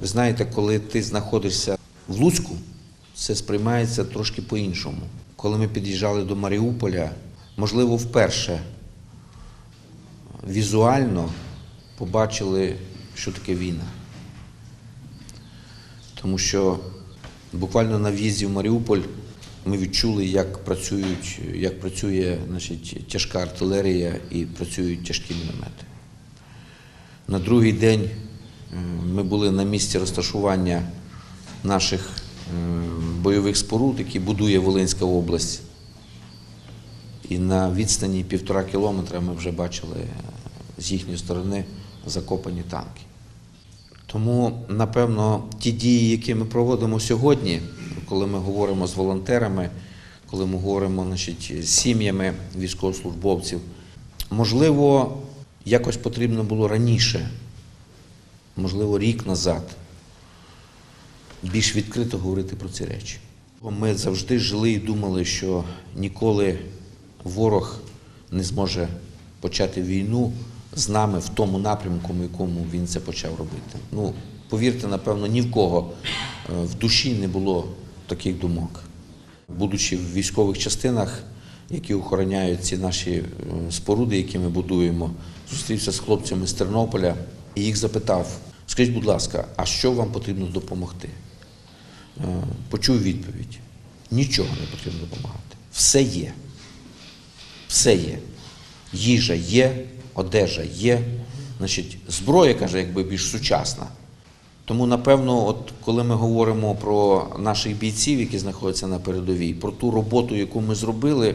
Ви знаєте, коли ти знаходишся в Луцьку, це сприймається трошки по-іншому. Коли ми під'їжджали до Маріуполя, можливо, вперше візуально побачили, що таке війна. Тому що буквально на в'їзді в Маріуполь ми відчули, як працюють, як працює значить, тяжка артилерія і працюють тяжкі міномети. На другий день ми були на місці розташування наших е, бойових споруд, які будує Волинська область. І на відстані півтора кілометра ми вже бачили е, з їхньої сторони закопані танки. Тому, напевно, ті дії, які ми проводимо сьогодні, коли ми говоримо з волонтерами, коли ми говоримо значить, з сім'ями військовослужбовців, можливо, якось потрібно було раніше, можливо, рік назад, більш відкрито говорити про ці речі. Ми завжди жили і думали, що ніколи ворог не зможе почати війну з нами в тому напрямку, в якому він це почав робити. Ну, повірте, напевно, ні в кого е, в душі не було таких думок. Будучи в військових частинах, які охороняють ці наші е, споруди, які ми будуємо, зустрівся з хлопцями з Тернополя і їх запитав: скажіть, будь ласка, а що вам потрібно допомогти? Е, Почув відповідь: нічого не потрібно допомагати. Все є. Все є. Їжа є, одежа є. Значить, зброя, каже, якби більш сучасна. Тому, напевно, от коли ми говоримо про наших бійців, які знаходяться на передовій, про ту роботу, яку ми зробили,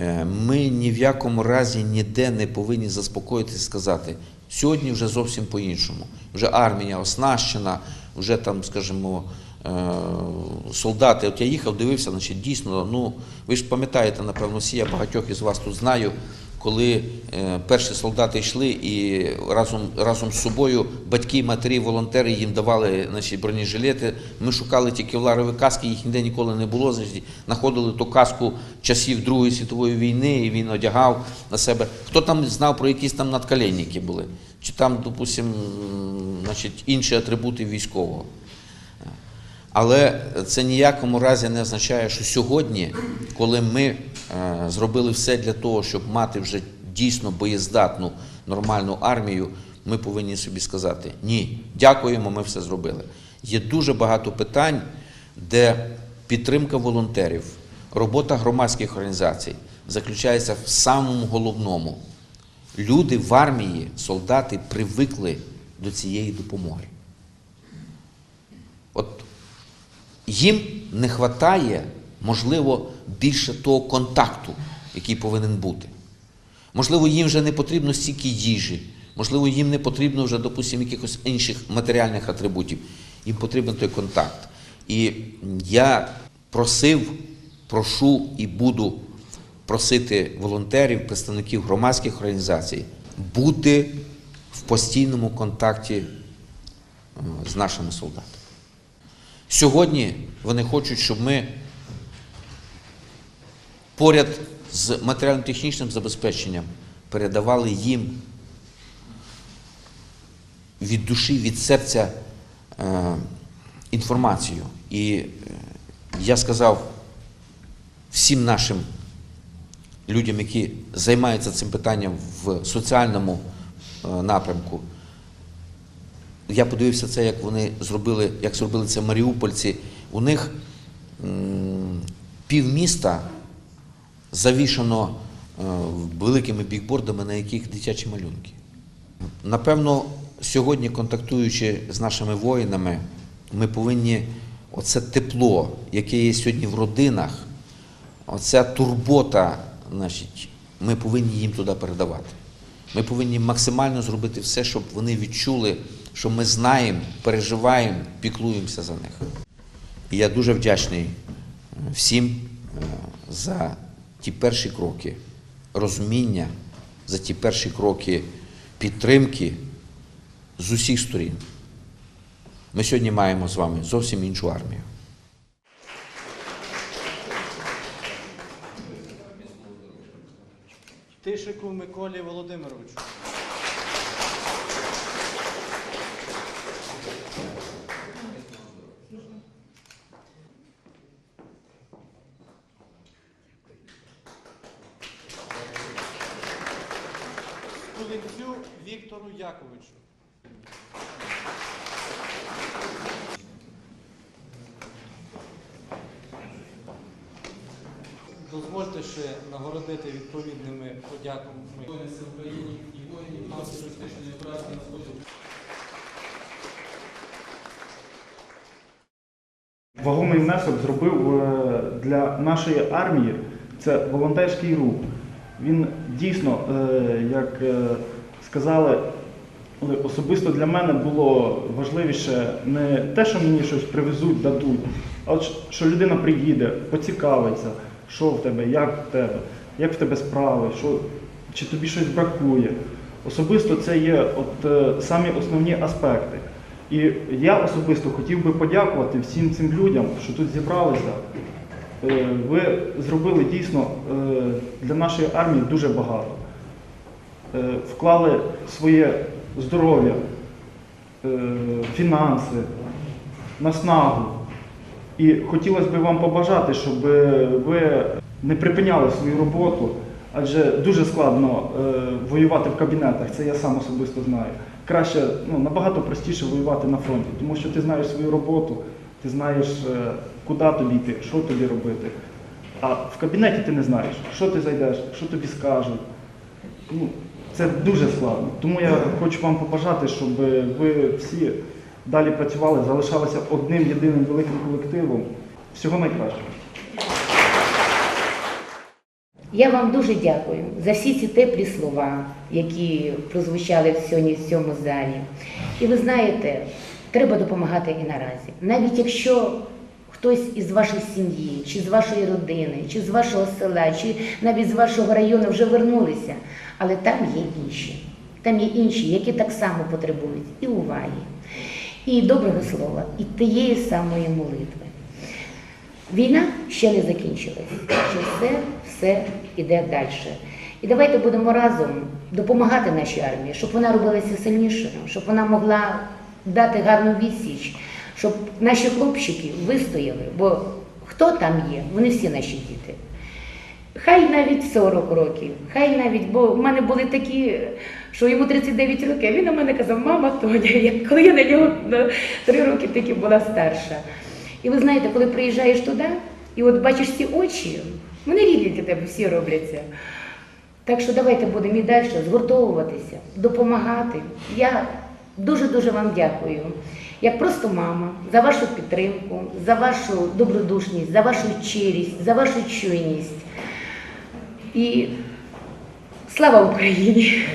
е, ми ні в якому разі ніде не повинні заспокоїтися і сказати, сьогодні вже зовсім по-іншому. Вже армія оснащена, вже там, скажімо, е, солдати. От я їхав, дивився, значить, дійсно, ну ви ж пам'ятаєте, напевно, всі, я багатьох із вас тут знаю. Коли е, перші солдати йшли і разом, разом з собою батьки, матері, волонтери їм давали значить, бронежилети, ми шукали ті кевларові каски, їх ніде ніколи не було. Значить, знаходили ту каску часів Другої світової війни, і він одягав на себе. Хто там знав про якісь там надколенники були? Чи там, допустимо, значить, інші атрибути військового? Але це ніякому разі не означає, що сьогодні, коли ми е, зробили все для того, щоб мати вже дійсно боєздатну нормальну армію, ми повинні собі сказати: ні, дякуємо, ми все зробили. Є дуже багато питань, де підтримка волонтерів, робота громадських організацій заключається в самому головному. Люди в армії, солдати привикли до цієї допомоги. От їм не вистачає, можливо, більше того контакту, який повинен бути. Можливо, їм вже не потрібно стільки їжі, можливо, їм не потрібно вже, допустимо, якихось інших матеріальних атрибутів. Їм потрібен той контакт. І я просив, прошу і буду просити волонтерів, представників громадських організацій бути в постійному контакті е, з нашими солдатами. Сьогодні вони хочуть, щоб ми поряд з матеріально-технічним забезпеченням передавали їм від душі, від серця е, інформацію. І е, я сказав всім нашим людям, які займаються цим питанням в соціальному е, напрямку, я подивився це, як вони зробили, як зробили це маріупольці. У них півміста завішано е, великими бікбордами, на яких дитячі малюнки. Напевно, сьогодні, контактуючи з нашими воїнами, ми повинні оце тепло, яке є сьогодні в родинах, оця турбота, значить, ми повинні їм туди передавати. Ми повинні максимально зробити все, щоб вони відчули, що ми знаємо, переживаємо, піклуємося за них. І я дуже вдячний е, всім е, за ті перші кроки розуміння, за ті перші кроки підтримки з усіх сторін. Ми сьогодні маємо з вами зовсім іншу армію. Тишику Миколі Володимировичу. Стрільцю Віктору Яковичу. Дозвольте ще нагородити відповідними подяками України і воїнів антитерористичної операції на сході. Вагомий внесок зробив е, для нашої армії це волонтерський рух. Він дійсно, е, як е, сказали, особисто для мене було важливіше не те, що мені щось привезуть, дадуть, а от що людина приїде, поцікавиться, що в тебе, як в тебе, як в тебе справи, що, чи тобі щось бракує. Особисто це є от, е, самі основні аспекти. І я особисто хотів би подякувати всім цим людям, що тут зібралися. Е, Ви зробили дійсно е, для нашої армії дуже багато. Е, Вклали своє здоров'я, фінанси, наснагу. І хотілося б вам побажати, щоб ви не припиняли свою роботу, адже дуже складно воювати в кабінетах, це я сам особисто знаю. Краще, ну, набагато простіше воювати на фронті, тому що ти знаєш свою роботу, ти знаєш, е, куди тобі йти, що тобі робити. А в кабінеті ти не знаєш, що ти зайдеш, що тобі скажуть. Ну, це дуже складно. Тому я хочу вам побажати, щоб ви всі далі працювали, залишалися одним єдиним великим колективом. Всього найкращого. Я вам дуже дякую за всі ці теплі слова, які прозвучали сьогодні в цьому залі. І ви знаєте, треба допомагати і наразі. Навіть якщо хтось із вашої сім'ї, чи з вашої родини, чи з вашого села, чи навіть з вашого району вже вернулися, але там є інші. Там є інші, які так само потребують і уваги, і доброго слова, і тієї самої молитви. Війна ще не закінчилась, що все, все йде далі. І давайте будемо разом допомагати нашій армії, щоб вона робилася сильнішою, щоб вона могла дати гарну відсіч, щоб наші хлопчики вистояли, бо хто там є, вони всі наші діти. Хай навіть 40 років, хай навіть, бо в мене були такі, що йому 39 років, а він на мене казав, мама Тоня, коли я на нього на 3 роки таки була старша. І ви знаєте, коли приїжджаєш туди, і от бачиш ці очі, вони рідні для тебе всі робляться. Так що давайте будемо і далі згуртовуватися, допомагати. Я дуже-дуже вам дякую, як просто мама, за вашу підтримку, за вашу добродушність, за вашу щирість, за вашу чуйність. І слава Україні!